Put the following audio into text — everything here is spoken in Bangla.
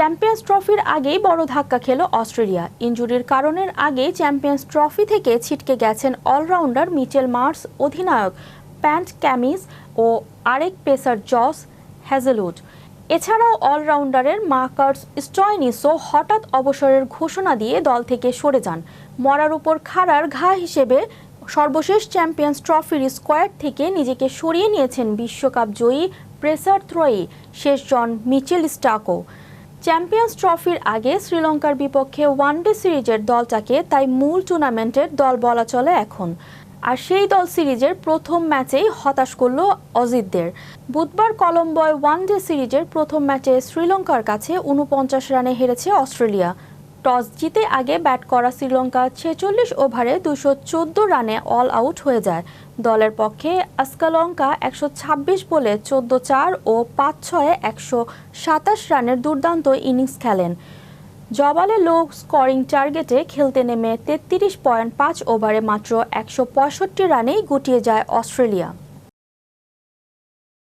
চ্যাম্পিয়ন্স ট্রফির আগেই বড় ধাক্কা খেল অস্ট্রেলিয়া। ইনজুরির কারণের আগেই চ্যাম্পিয়ন্স ট্রফি থেকে ছিটকে গেছেন অলরাউন্ডার মিচেল মার্স, অধিনায়ক প্যান্ট ক্যামিস ও আরেক পেসার জস হ্যাজেলউড। এছাড়াও অলরাউন্ডারের মার্কার্স স্টয়নিসও হঠাৎ অবসরের ঘোষণা দিয়ে দল থেকে সরে যান। মরার উপর খাড়ার ঘা হিসেবে সর্বশেষ চ্যাম্পিয়ন্স ট্রফির স্কোয়াড থেকে নিজেকে সরিয়ে নিয়েছেন বিশ্বকাপ জয়ী প্রেসার থ্রয়ী শেষজন মিচেল স্টাকো। চ্যাম্পিয়ন্স ট্রফির আগে শ্রীলঙ্কার বিপক্ষে ওয়ানডে সিরিজের দলটাকে তাই মূল টুর্নামেন্টের দল বলা চলে এখন। আর সেই দল সিরিজের প্রথম ম্যাচেই হতাশ করল অজিতদের। বুধবার কলম্বয় ওয়ানডে সিরিজের প্রথম ম্যাচে শ্রীলঙ্কার কাছে উনপঞ্চাশ রানে হেরেছে অস্ট্রেলিয়া। টস জিতে আগে ব্যাট করা শ্রীলঙ্কা ছেচল্লিশ ওভারে দুশো রানে অল আউট হয়ে যায়। দলের পক্ষে আস্কালঙ্কা একশো ছাব্বিশ বলে চোদ্দ চার ও পাঁচ ছয়ে একশো সাতাশ রানের দুর্দান্ত ইনিংস খেলেন। জবালে লো স্কোরিং টার্গেটে খেলতে নেমে তেত্রিশ পয়েন্ট পাঁচ ওভারে মাত্র একশো পঁয়ষট্টি রানেই গুটিয়ে যায় অস্ট্রেলিয়া।